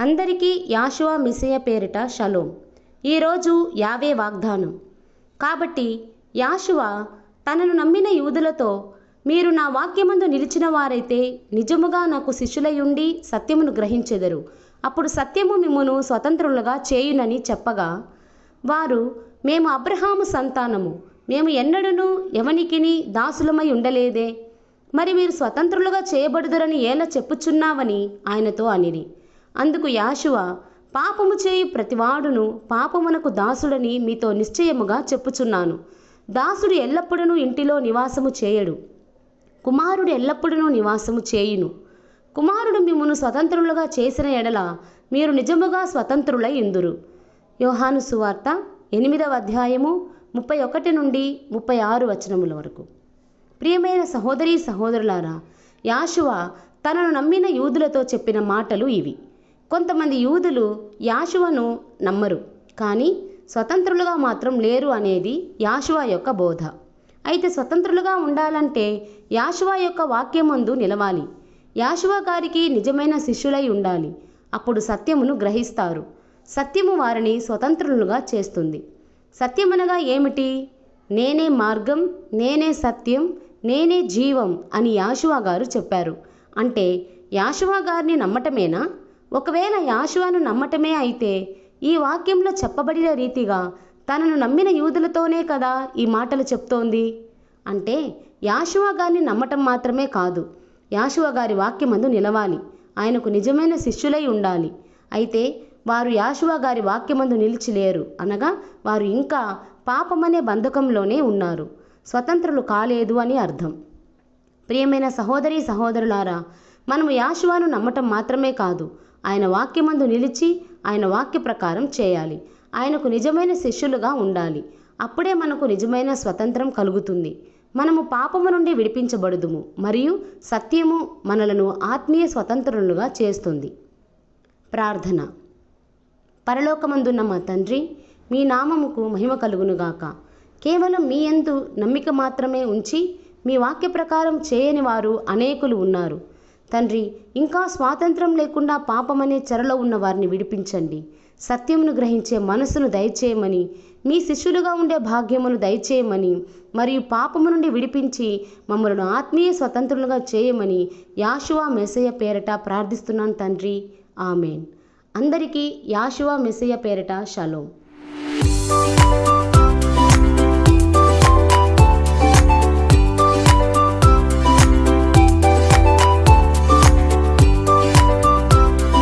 అందరికీ యాషువా మిసయ పేరిట షలోం. ఈరోజు యావే వాగ్దానం. కాబట్టి యాషువా తనను నమ్మిన యూదులతో మీరు నా వాక్యమందు నిలిచిన వారైతే నిజముగా నాకు శిష్యులయుండి సత్యమును గ్రహించెదరు. అప్పుడు సత్యము మిమ్మును స్వతంత్రులుగా చేయునని చెప్పగా వారు మేము అబ్రహాము సంతానము. మేము ఎన్నడను ఎవనికిని దాసులమై ఉండలేదే. మరి మీరు స్వతంత్రులుగా చేయబడుదురని ఎలా చెప్పుచున్నావని ఆయనతో అనిరి. అందుకు యాషువ పాపము చేయి ప్రతివాడును పాపమునకు దాసుడని మీతో నిశ్చయముగా చెప్పుచున్నాను. దాసుడు ఎల్లప్పుడూ ఇంటిలో నివాసము చేయడు. కుమారుడు ఎల్లప్పుడూ నివాసము చేయును. కుమారుడు మిమ్మను స్వతంత్రులుగా చేసిన ఎడల మీరు నిజముగా స్వతంత్రులై ఇందురు. యోహాను సువార్త ఎనిమిదవ అధ్యాయము ముప్పై ఒకటి నుండి ముప్పై ఆరు వచనముల వరకు. ప్రియమైన సహోదరి సహోదరులారా యాషువ తనను నమ్మిన యూదులతో చెప్పిన మాటలు ఇవి. కొంతమంది యూదులు యాషువను నమ్మరు కానీ స్వతంత్రులుగా మాత్రం లేరు అనేది యాషువ యొక్క బోధ. అయితే స్వతంత్రులుగా ఉండాలంటే యాశువా యొక్క వాక్యమందు నిలవాలి. యాశువా గారికి నిజమైన శిష్యులై ఉండాలి. అప్పుడు సత్యమును గ్రహిస్తారు. సత్యము వారిని స్వతంత్రులుగా చేస్తుంది. సత్యమనగా ఏమిటి? నేనే మార్గం నేనే సత్యం నేనే జీవం అని యాషువా గారు చెప్పారు. అంటే యాశువా గారిని నమ్మటమేనా? ఒకవేళ యాషువాను నమ్మటమే అయితే ఈ వాక్యంలో చెప్పబడిన రీతిగా తనను నమ్మిన యూదులతోనే కదా ఈ మాటలు చెప్తోంది. అంటే యాషువా గారిని నమ్మటం మాత్రమే కాదు యాషువా గారి వాక్యమందు నిలవాలి. ఆయనకు నిజమైన శిష్యులై ఉండాలి. అయితే వారు యాషువా గారి వాక్యమందు నిలిచి లేరు. అనగా వారు ఇంకా పాపమనే బంధకంలోనే ఉన్నారు. స్వతంత్రులు కాలేదు అని అర్థం. ప్రియమైన సహోదరి సహోదరులారా మనము యాషువాను నమ్మటం మాత్రమే కాదు ఆయన వాక్యమందు నిలిచి ఆయన వాక్య ప్రకారం చేయాలి. ఆయనకు నిజమైన శిష్యులుగా ఉండాలి. అప్పుడే మనకు నిజమైన స్వతంత్రం కలుగుతుంది. మనము పాపము నుండి విడిపించబడుదుము. మరియు సత్యము మనలను ఆత్మీయ స్వతంత్రులుగా చేస్తుంది. ప్రార్థన. పరలోకమందున్న మా తండ్రి మీ నామముకు మహిమ కలుగునుగాక. కేవలం మీ ఎందు నమ్మిక మాత్రమే ఉంచి మీ వాక్య ప్రకారం చేయని వారు అనేకులు ఉన్నారు. తండ్రి ఇంకా స్వాతంత్రం లేకుండా పాపమనే చెరలో ఉన్న వారిని విడిపించండి. సత్యమును గ్రహించే మనసును దయచేయమని మీ శిష్యులుగా ఉండే భాగ్యమును దయచేయమని మరియు పాపము నుండి విడిపించి మమ్మల్ని ఆత్మీయ స్వతంత్రులుగా చేయమని యాశువా మెసయ్య పేరట ప్రార్థిస్తున్నాను తండ్రి. ఆమెన్. అందరికీ యాశువా మెసయ్య పేరట షలోం.